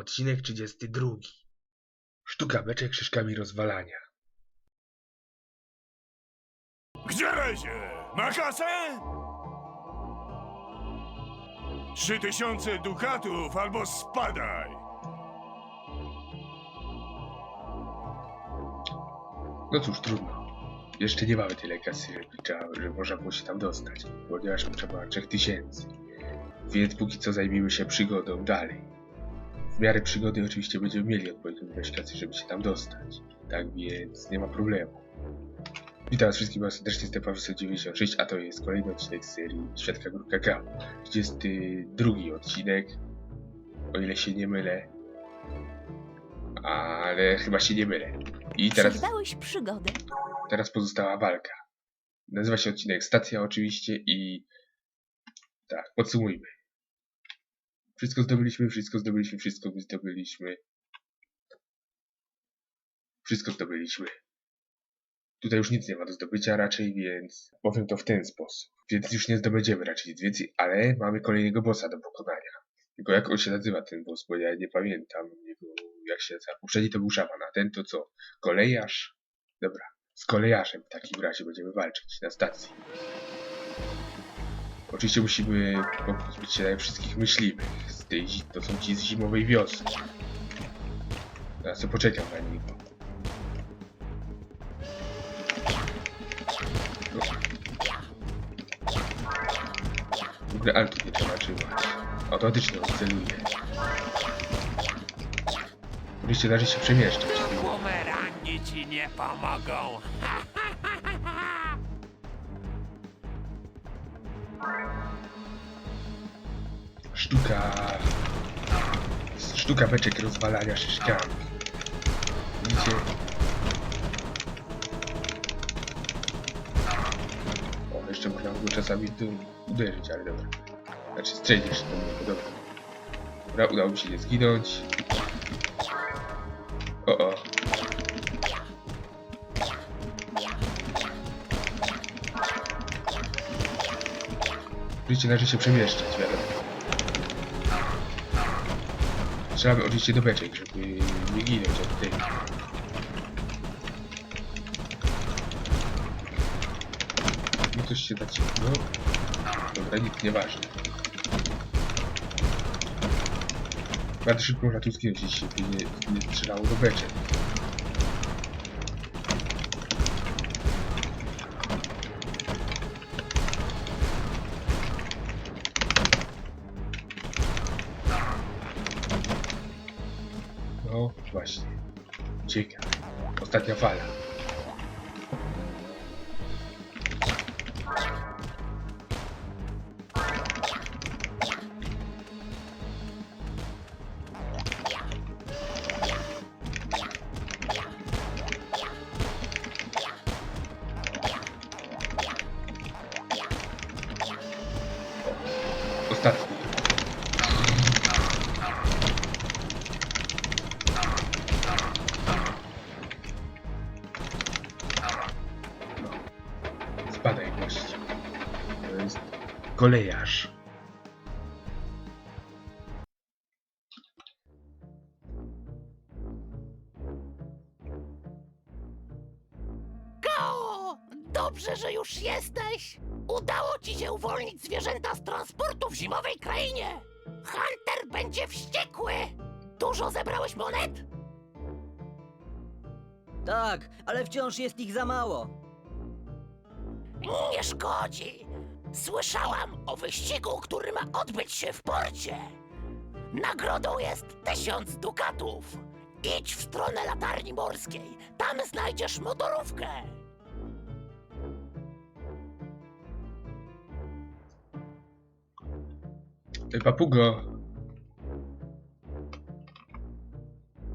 Odcinek 32. Sztuka beczek szyszkami rozwalania. Gdzie lezie? Ma kasę? Trzy tysiące dukatów albo spadaj! No cóż, trudno. Jeszcze nie mamy tyle kasy, żeby, trzeba, żeby można było się tam dostać, ponieważ potrzeba 3000. Więc póki co zajmijmy się przygodą dalej. W miarę przygody oczywiście będziemy mieli odpowiednią ilość kasy, żeby się tam dostać. Tak więc nie ma problemu. Witam was wszystkich bardzo serdecznie, jestem Paweł 96, a to jest kolejny odcinek z serii Świadka Górka K. 32 odcinek, o ile się nie mylę. Ale chyba się nie mylę. I teraz... Przygodę. Teraz pozostała walka. Nazywa się odcinek Stacja oczywiście i tak, podsumujmy. Wszystko zdobyliśmy, wszystko zdobyliśmy, wszystko zdobyliśmy. Wszystko zdobyliśmy. Tutaj już nic nie ma do zdobycia raczej, więc powiem to w ten sposób. Więc już nie zdobędziemy raczej nic więcej, ale mamy kolejnego bossa do pokonania. Tylko jak on się nazywa ten boss, bo ja nie pamiętam jego, jak się nazywa. Poprzedni to był szaman, a ten to co? Kolejarz? Dobra, z kolejarzem w takim razie będziemy walczyć na stacji. Oczywiście musimy pozbyć się wszystkich myśliwych. Z tej, to są ci z zimowej wiosny. Teraz poczekam na. No. W ogóle altu nie trzeba trzymać. Automatycznie on. Oczywiście da się przemieszczać. Bumerangi ci nie pomogą. Sztuka. Sztuka beczek rozwalania szyszkami. Widzicie? O, jeszcze można było czasami dół uderzyć, ale dobra. Znaczy strzelić jeszcze do niego, dobra. Udało mi się nie zginąć. O, o. Oczywiście należy się przemieszczać, wiadomo. Trzeba by oczywiście do beczek, żeby nie ginąć od tej. No coś się dać. No. Dobra, nic nieważne. Bardzo szybko można tu zginąć, jeśli się nie, nie strzelało do beczek. Właśnie. Ciekawe. Ostatnia fala. Ostatni. Spadaj gość. To jest kolejarz. Gao! Dobrze, że już jesteś! Udało ci się uwolnić zwierzęta z transportu w zimowej krainie! Hunter będzie wściekły! Dużo zebrałeś monet? Tak, ale wciąż jest ich za mało. Nie szkodzi! Słyszałam o wyścigu, który ma odbyć się w porcie. Nagrodą jest tysiąc dukatów. Idź w stronę latarni morskiej. Tam znajdziesz motorówkę. Ten papugo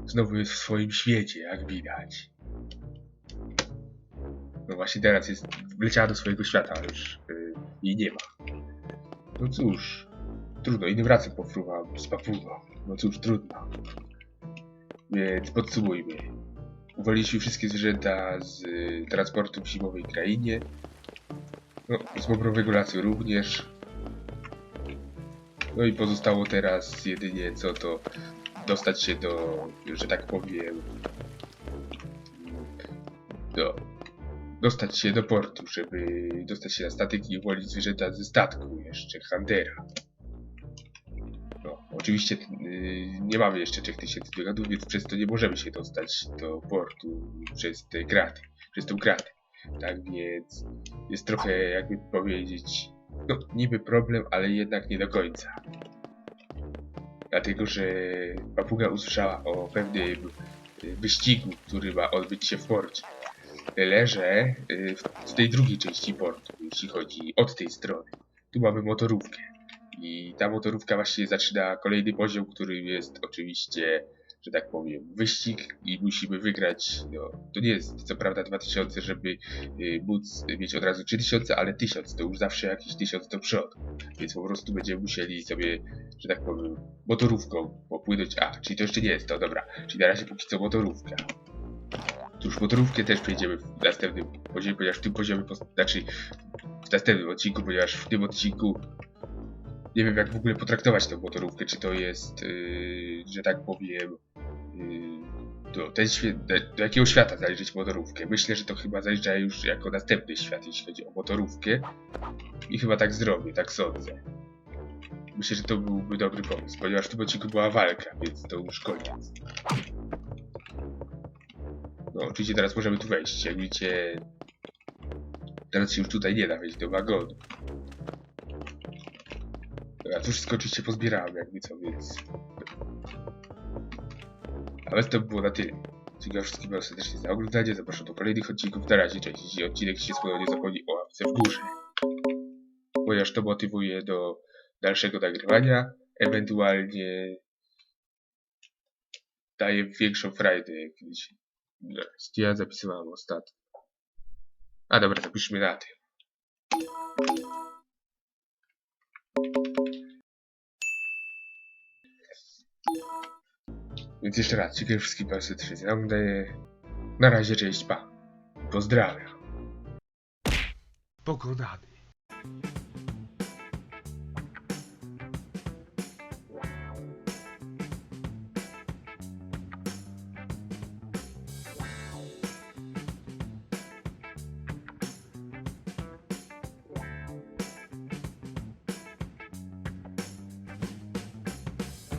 znowu jest w swoim świecie, jak widać. No właśnie teraz jest, wleciała do swojego świata, ale już y, jej nie ma. No cóż, trudno, innym razem pofruwam z papugą. No cóż, trudno. Więc podsumujmy. Uwolniliśmy wszystkie zwierzęta z y, transportu w zimowej krainie. No, z mobrowego lasu również. No i pozostało teraz jedynie co to dostać się do, że tak powiem, do, dostać się do portu, żeby dostać się na statek i uwolnić zwierzęta ze statku jeszcze, Huntera. No, oczywiście yy, nie mamy jeszcze 3000 dukatów, więc przez to nie możemy się dostać do portu przez te kraty, przez tą kratę. Tak więc jest trochę, jakby powiedzieć, no niby problem, ale jednak nie do końca. Dlatego, że papuga usłyszała o pewnym wyścigu, który ma odbyć się w porcie. Tyle, że y, w- tej drugiej części portu, jeśli chodzi od tej strony, tu mamy motorówkę. I ta motorówka właśnie zaczyna kolejny poziom, który jest oczywiście, że tak powiem, wyścig i musimy wygrać. No, to nie jest co prawda 2000, żeby y, móc mieć od razu 3000, ale 1000 to już zawsze jakiś 1000 do przodu. Więc po prostu będziemy musieli sobie, że tak powiem, motorówką popłynąć. A, czyli to jeszcze nie jest to, dobra. Czyli na razie póki co motorówka. Cóż, motorówkę też przejdziemy w następnym poziomie, ponieważ w tym poziomie, znaczy w następnym odcinku, ponieważ w tym odcinku nie wiem jak w ogóle potraktować tę motorówkę, czy to jest, yy, że tak powiem, yy, do, ten świe- do, do jakiego świata zaliczyć motorówkę. Myślę, że to chyba zalicza już jako następny świat, jeśli chodzi o motorówkę. I chyba tak zrobię, tak sądzę. Myślę, że to byłby dobry pomysł, ponieważ w tym odcinku była walka, więc to już koniec. No, oczywiście teraz możemy tu wejść. Jak widzicie, teraz się już tutaj nie da wejść do wagonu. Ja tu wszystko oczywiście pozbierałem, jakby co, więc... Ale to by było na tyle. Dziękuję wszystkim bardzo serdecznie za oglądanie. Zapraszam do kolejnych odcinków. Na razie, cześć. Jeśli odcinek Ci się spodobał, nie zapomnij o łapce w górze. Ponieważ to motywuje do dalszego nagrywania. Ewentualnie daje większą frajdę, jak widzicie. Zaraz, Ja zapisywałem ostatnio. A dobra, zapiszmy na tym. Więc jeszcze raz, dziękuję wszystkim bardzo serdecznie za oglądanie. Na razie, cześć, pa. Pozdrawiam. Pokonany.